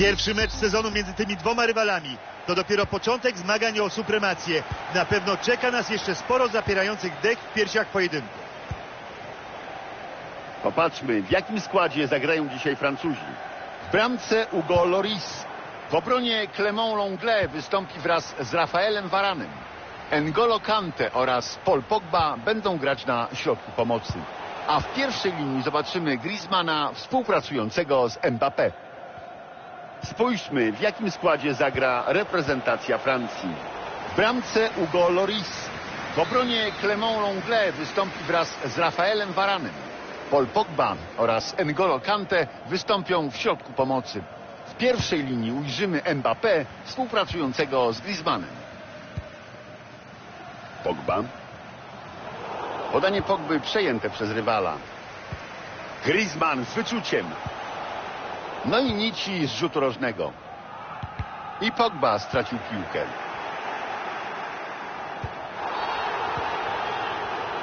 Pierwszy mecz sezonu między tymi dwoma rywalami. To dopiero początek zmagań o supremację. Na pewno czeka nas jeszcze sporo zapierających dech w piersiach pojedynku. Popatrzmy, w jakim składzie zagrają dzisiaj Francuzi. W bramce Hugo Loris. W obronie Clement Longley wystąpi wraz z Rafaelem Varanem. N'Golo Kante oraz Paul Pogba będą grać na środku pomocy. A w pierwszej linii zobaczymy Griezmana współpracującego z Mbappé. Spójrzmy, w jakim składzie zagra reprezentacja Francji. W bramce Hugo Loris. W obronie Clement Longley wystąpi wraz z Rafaelem Varanem. Paul Pogba oraz N'Golo Kante wystąpią w środku pomocy. W pierwszej linii ujrzymy Mbappé współpracującego z Griezmannem. Pogba. Podanie Pogby przejęte przez rywala. Griezmann z wyczuciem. No i nici z rzutu rożnego. I Pogba stracił piłkę.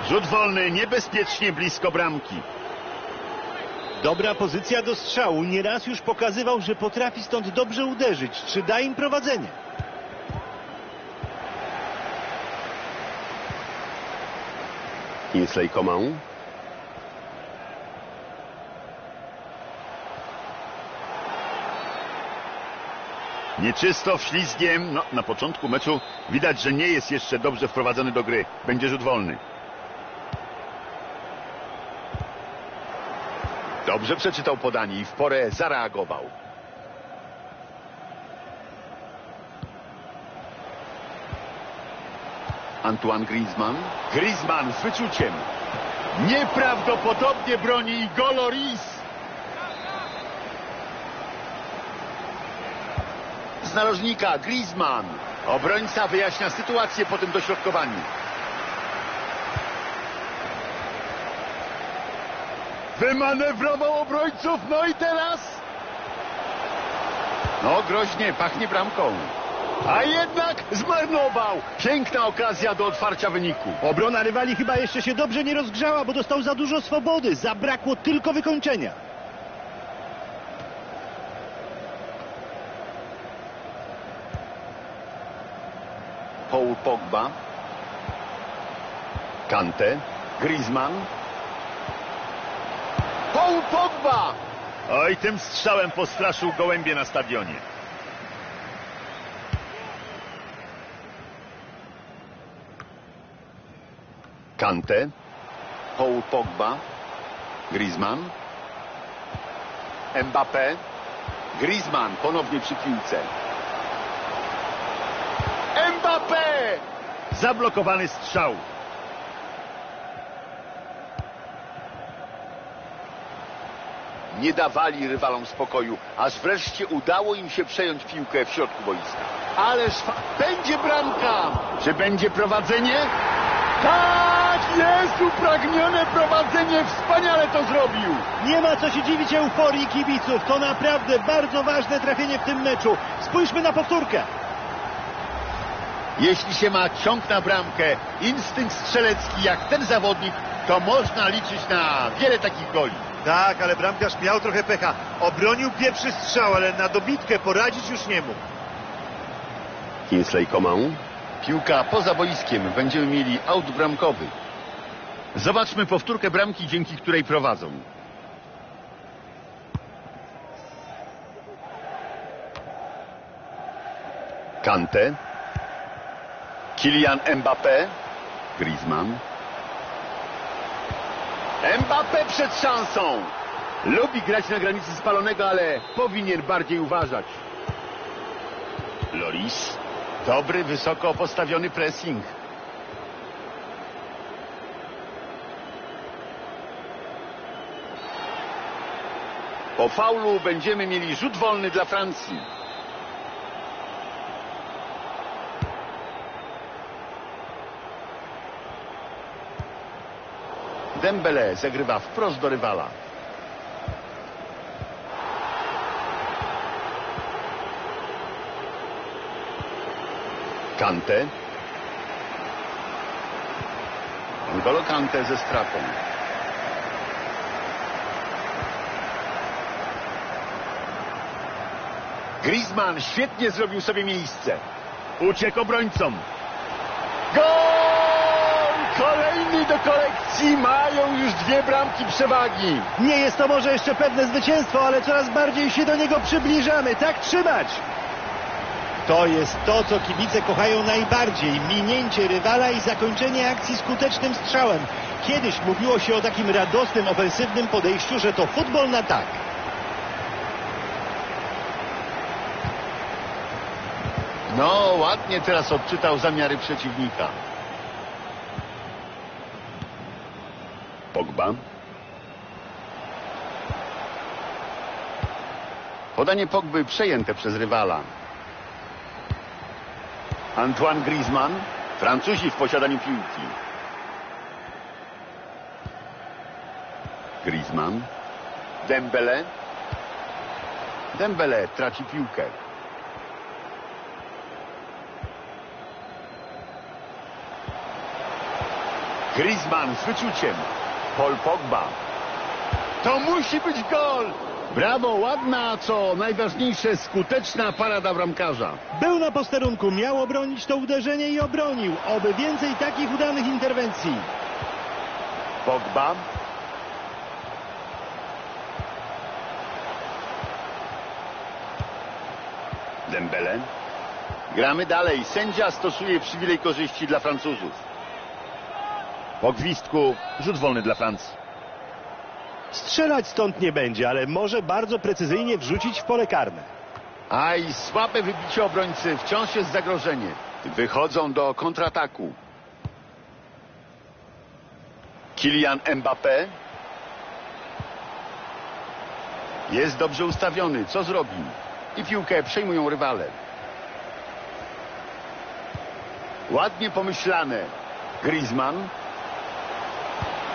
Rzut wolny niebezpiecznie blisko bramki. Dobra pozycja do strzału. Nieraz już pokazywał, że potrafi stąd dobrze uderzyć. Czy da im prowadzenie? Kingsley Coman. Nieczysto, wślizgiem. No, na początku meczu widać, że nie jest jeszcze dobrze wprowadzony do gry. Będzie rzut wolny. Dobrze przeczytał podanie i w porę zareagował. Antoine Griezmann. Griezmann z wyczuciem. Nieprawdopodobnie broni i Goloris. Narożnika Griezmann. Obrońca wyjaśnia sytuację po tym dośrodkowaniu. Wymanewrował obrońców, no i teraz... No groźnie, pachnie bramką. A jednak zmarnował. Piękna okazja do otwarcia wyniku. Obrona rywali chyba jeszcze się dobrze nie rozgrzała, bo dostał za dużo swobody. Zabrakło tylko wykończenia. Paul Pogba. Kante. Griezmann. Paul Pogba! Oj, tym strzałem postraszył gołębie na stadionie. Kante. Paul Pogba. Griezmann. Mbappé. Griezmann ponownie przy piłce. Mbappé! Zablokowany strzał. Nie dawali rywalom spokoju, aż wreszcie udało im się przejąć piłkę w środku boiska. Ależ będzie bramka! Czy będzie prowadzenie? Tak, jest upragnione prowadzenie, wspaniale to zrobił! Nie ma co się dziwić euforii kibiców. To naprawdę bardzo ważne trafienie w tym meczu. Spójrzmy na powtórkę. Jeśli się ma ciąg na bramkę, instynkt strzelecki jak ten zawodnik, to można liczyć na wiele takich goli. Tak, ale bramkarz miał trochę pecha. Obronił pierwszy strzał, ale na dobitkę poradzić już nie mógł. Kingsley Coman. Piłka poza boiskiem. Będziemy mieli aut bramkowy. Zobaczmy powtórkę bramki, dzięki której prowadzą. Kante. Kylian Mbappé. Griezmann. Mbappé przed szansą. Lubi grać na granicy spalonego, ale powinien bardziej uważać. Loris. Dobry, wysoko postawiony pressing. Po faulu będziemy mieli rzut wolny dla Francji. Dembele zagrywa wprost do rywala. Kante. N'Golo Kante ze stratą. Griezmann świetnie zrobił sobie miejsce. Uciekł obrońcom. Gol! Kolejny do kolekcji. Mają już dwie bramki przewagi. Nie jest to może jeszcze pewne zwycięstwo, ale coraz bardziej się do niego przybliżamy. Tak trzymać! To jest to, co kibice kochają najbardziej. Minięcie rywala i zakończenie akcji skutecznym strzałem. Kiedyś mówiło się o takim radosnym, ofensywnym podejściu, że to futbol na tak. No, ładnie teraz odczytał zamiary przeciwnika. Pogba. Podanie Pogby przejęte przez rywala. Antoine Griezmann. Francuzi w posiadaniu piłki. Griezmann. Dembele. Dembele traci piłkę. Griezmann z wyczuciem. Paul Pogba. To musi być gol! Brawo, ładna, a co najważniejsze, skuteczna parada bramkarza. Był na posterunku, miał obronić to uderzenie i obronił. Oby więcej takich udanych interwencji. Pogba. Dembele. Gramy dalej. Sędzia stosuje przywilej korzyści dla Francuzów. Po gwizdku rzut wolny dla Francji. Strzelać stąd nie będzie, ale może bardzo precyzyjnie wrzucić w pole karne. Aj, słabe wybicie obrońcy. Wciąż jest zagrożenie. Wychodzą do kontrataku. Kylian Mbappé. Jest dobrze ustawiony. Co zrobi? I piłkę przejmują rywale. Ładnie pomyślane. Griezmann.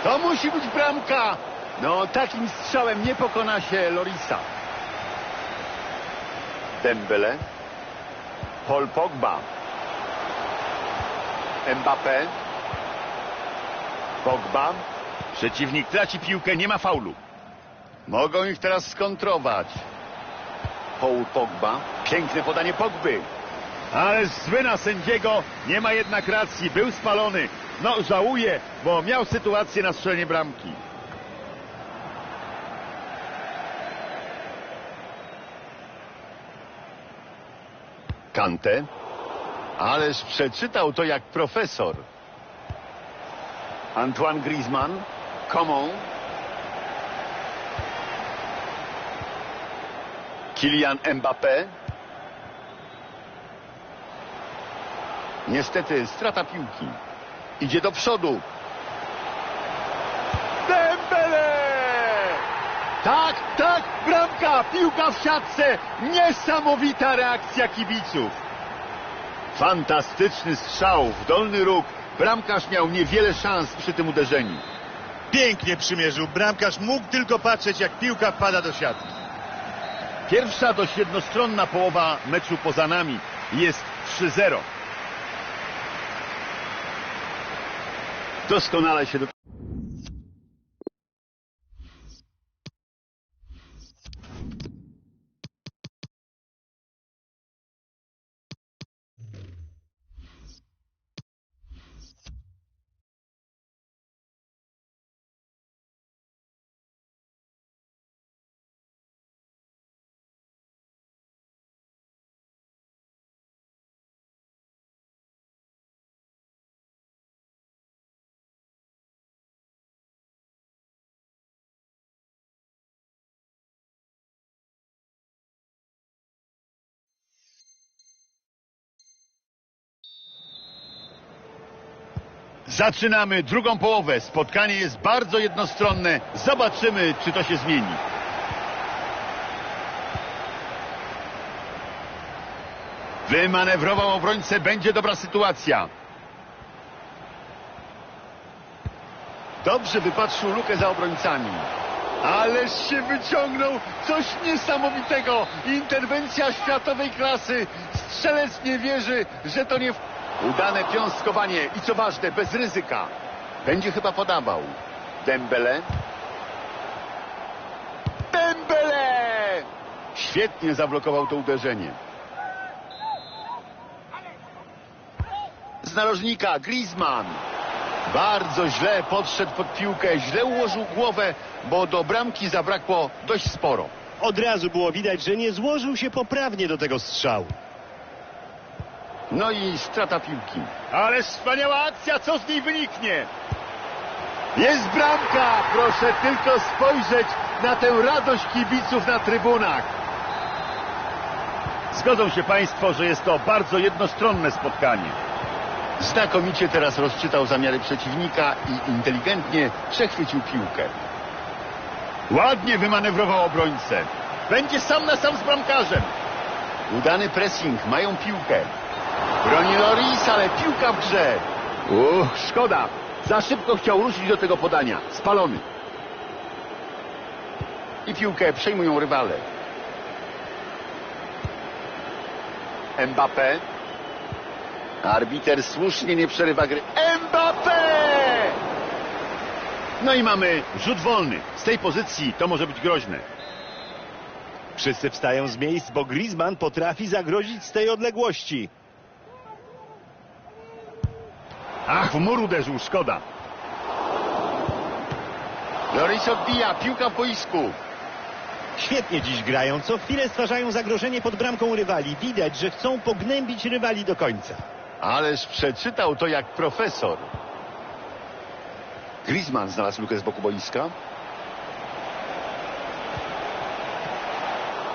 To musi być bramka. No, takim strzałem nie pokona się Lorisa. Dembele. Paul Pogba. Mbappé. Pogba. Przeciwnik traci piłkę, nie ma faulu. Mogą ich teraz skontrować. Paul Pogba. Piękne podanie Pogby. Ale zły na sędziego. Nie ma jednak racji. Był spalony. No, żałuje, bo miał sytuację na strzelenie bramki. Kante. Ależ przeczytał to jak profesor. Antoine Griezmann. Coman. Kylian Mbappé. Niestety strata piłki. Idzie do przodu. Dembele! Tak, tak, bramka, piłka w siatce. Niesamowita reakcja kibiców. Fantastyczny strzał w dolny róg. Bramkarz miał niewiele szans przy tym uderzeniu. Pięknie przymierzył. Bramkarz mógł tylko patrzeć, jak piłka wpada do siatki. Pierwsza dość jednostronna połowa meczu poza nami jest 3-0. Doskonale się do... Zaczynamy drugą połowę. Spotkanie jest bardzo jednostronne. Zobaczymy, czy to się zmieni. Wymanewrował obrońcę. Będzie dobra sytuacja. Dobrze wypatrzył lukę za obrońcami. Ależ się wyciągnął. Coś niesamowitego. Interwencja światowej klasy. Strzelec nie wierzy, że to nie... Udane piąstkowanie i co ważne, bez ryzyka. Będzie chyba podawał. Dembele. Dembele! Świetnie zablokował to uderzenie. Z narożnika Griezmann. Bardzo źle podszedł pod piłkę, źle ułożył głowę, bo do bramki zabrakło dość sporo. Od razu było widać, że nie złożył się poprawnie do tego strzału. No i strata piłki. Ale wspaniała akcja, co z niej wyniknie? Jest bramka! Proszę tylko spojrzeć na tę radość kibiców na trybunach. Zgodzą się Państwo, że jest to bardzo jednostronne spotkanie. Znakomicie teraz rozczytał zamiary przeciwnika i inteligentnie przechwycił piłkę. Ładnie wymanewrował obrońcę. Będzie sam na sam z bramkarzem. Udany pressing, mają piłkę. Broni Loris, ale piłka w grze. Uch, szkoda. Za szybko chciał ruszyć do tego podania. Spalony. I piłkę przejmują rywale. Mbappé. Arbiter słusznie nie przerywa gry. Mbappé! No i mamy rzut wolny. Z tej pozycji to może być groźne. Wszyscy wstają z miejsc, bo Griezmann potrafi zagrozić z tej odległości. Ach, w mur uderzył, szkoda. Loris odbija, piłka w boisku. Świetnie dziś grają, co chwilę stwarzają zagrożenie pod bramką rywali. Widać, że chcą pognębić rywali do końca. Ależ przeczytał to jak profesor. Griezmann znalazł lukę z boku boiska.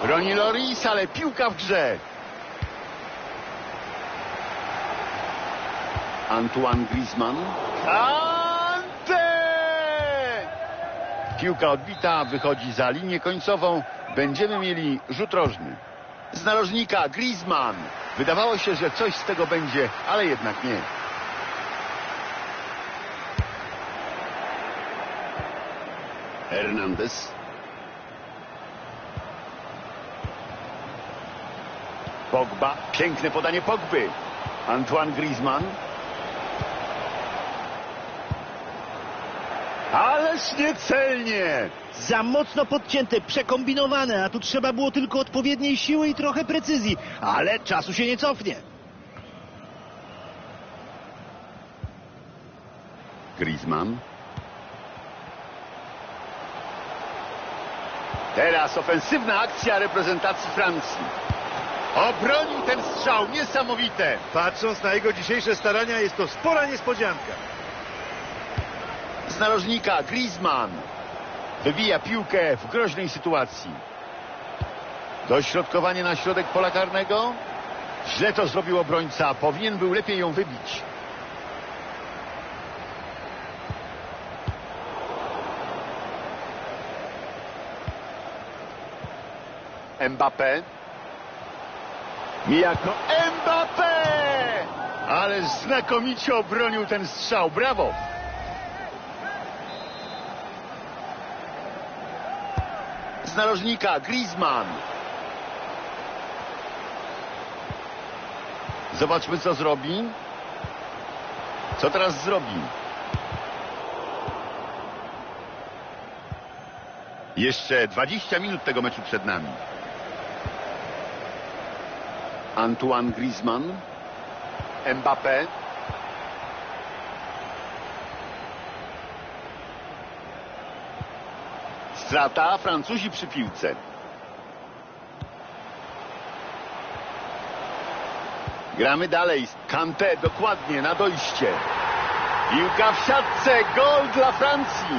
Broni Loris, ale piłka w grze. Antoine Griezmann. Kante! Piłka odbita, wychodzi za linię końcową. Będziemy mieli rzut rożny. Z narożnika Griezmann. Wydawało się, że coś z tego będzie, ale jednak nie. Hernandez. Pogba. Piękne podanie Pogby. Antoine Griezmann. Ależ niecelnie! Za mocno podcięte, przekombinowane, a tu trzeba było tylko odpowiedniej siły i trochę precyzji. Ale czasu się nie cofnie. Griezmann. Teraz ofensywna akcja reprezentacji Francji. Obronił ten strzał, niesamowite. Patrząc na jego dzisiejsze starania, jest to spora niespodzianka. Z narożnika Griezmann. Wybija piłkę w groźnej sytuacji. Dośrodkowanie na środek pola karnego. Źle to zrobił obrońca. Powinien był lepiej ją wybić. Mbappé. Mijako Mbappé! Ale znakomicie obronił ten strzał. Brawo! Narożnika Griezmann. Zobaczmy, co zrobi. Co teraz zrobi? Jeszcze 20 minut tego meczu przed nami. Antoine Griezmann. Mbappé. Strata, Francuzi przy piłce. Gramy dalej. Kante dokładnie na dojście. Piłka w siatce. Gol dla Francji.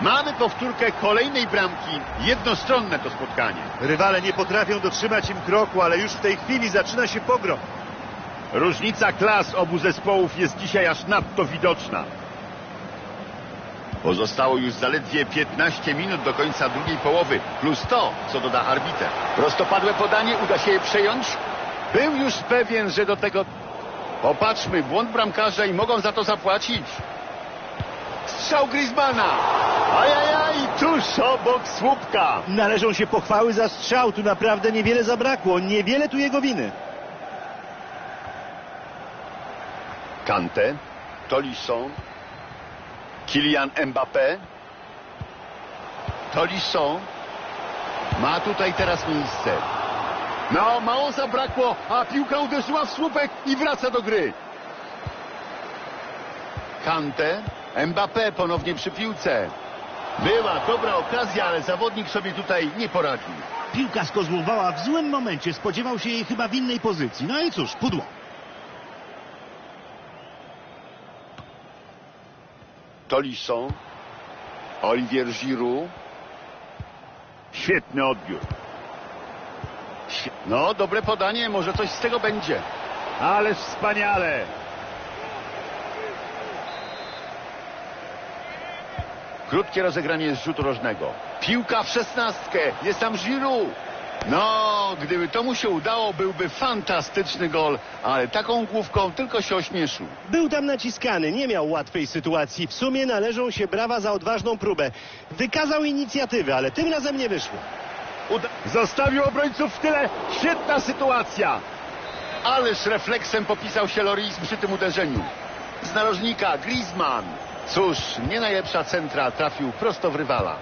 Mamy powtórkę kolejnej bramki. Jednostronne to spotkanie. Rywale nie potrafią dotrzymać im kroku, ale już w tej chwili zaczyna się pogrom. Różnica klas obu zespołów jest dzisiaj aż nadto widoczna. Pozostało już zaledwie 15 minut do końca drugiej połowy, plus to, co doda arbiter. Prostopadłe podanie, uda się je przejąć? Był już pewien, że do tego... Popatrzmy, błąd bramkarza i mogą za to zapłacić. Strzał Griezmana! Ajajaj, tuż obok słupka! Należą się pochwały za strzał, tu naprawdę niewiele zabrakło, niewiele tu jego winy. Kante, Tolisson, Kylian Mbappé. Tolisso. Ma tutaj teraz miejsce. No, mało zabrakło, a piłka uderzyła w słupek i wraca do gry. Kante. Mbappé ponownie przy piłce. Była dobra okazja, ale zawodnik sobie tutaj nie poradził. Piłka skozłowała w złym momencie, spodziewał się jej chyba w innej pozycji. No i cóż, pudło. Tolisso. Olivier Giroud. Świetny odbiór. No, dobre podanie, może coś z tego będzie. Ależ wspaniale. Krótkie rozegranie z rzutu rożnego. Piłka w szesnastkę. Jest tam Giroud. No, gdyby to mu się udało, byłby fantastyczny gol, ale taką główką tylko się ośmieszył. Był tam naciskany, nie miał łatwej sytuacji. W sumie należą się brawa za odważną próbę. Wykazał inicjatywę, ale tym razem nie wyszło. Uda Zostawił obrońców w tyle. Świetna sytuacja. Ależ refleksem popisał się Loris przy tym uderzeniu. Z narożnika Griezmann. Cóż, nie najlepsza centra trafił prosto w rywala.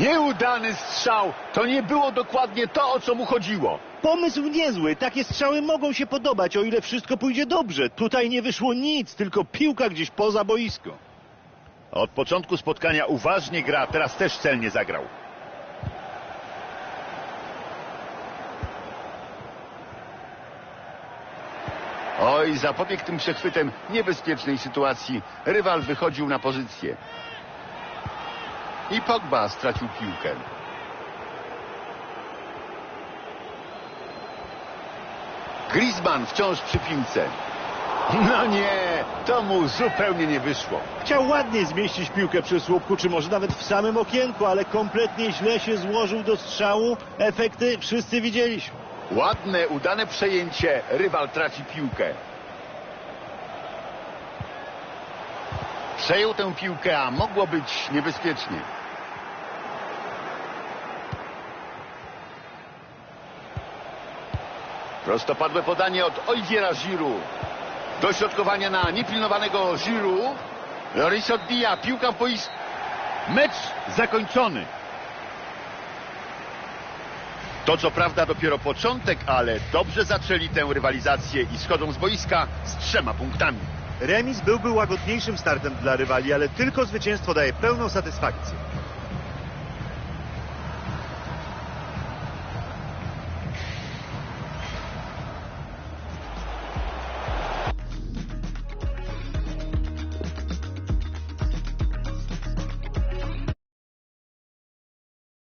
Nieudany strzał. To nie było dokładnie to, o co mu chodziło. Pomysł niezły, takie strzały mogą się podobać, o ile wszystko pójdzie dobrze. Tutaj nie wyszło nic, tylko piłka gdzieś poza boisko. Od początku spotkania uważnie gra, teraz też celnie zagrał. Oj, zapobiegł tym przechwytem niebezpiecznej sytuacji. Rywal wychodził na pozycję. I Pogba stracił piłkę. Griezmann wciąż przy piłce. No nie, to mu zupełnie nie wyszło. Chciał ładnie zmieścić piłkę przy słupku, czy może nawet w samym okienku, ale kompletnie źle się złożył do strzału. Efekty wszyscy widzieliśmy. Ładne, udane przejęcie. Rywal traci piłkę. Przejął tę piłkę, a mogło być niebezpiecznie. Prostopadłe podanie od Oliviera Giroud. Dośrodkowanie na niepilnowanego Giroud. Loris odbija, piłka w boisku. Mecz zakończony. To co prawda dopiero początek, ale dobrze zaczęli tę rywalizację i schodzą z boiska z trzema punktami. Remis byłby łagodniejszym startem dla rywali, ale tylko zwycięstwo daje pełną satysfakcję.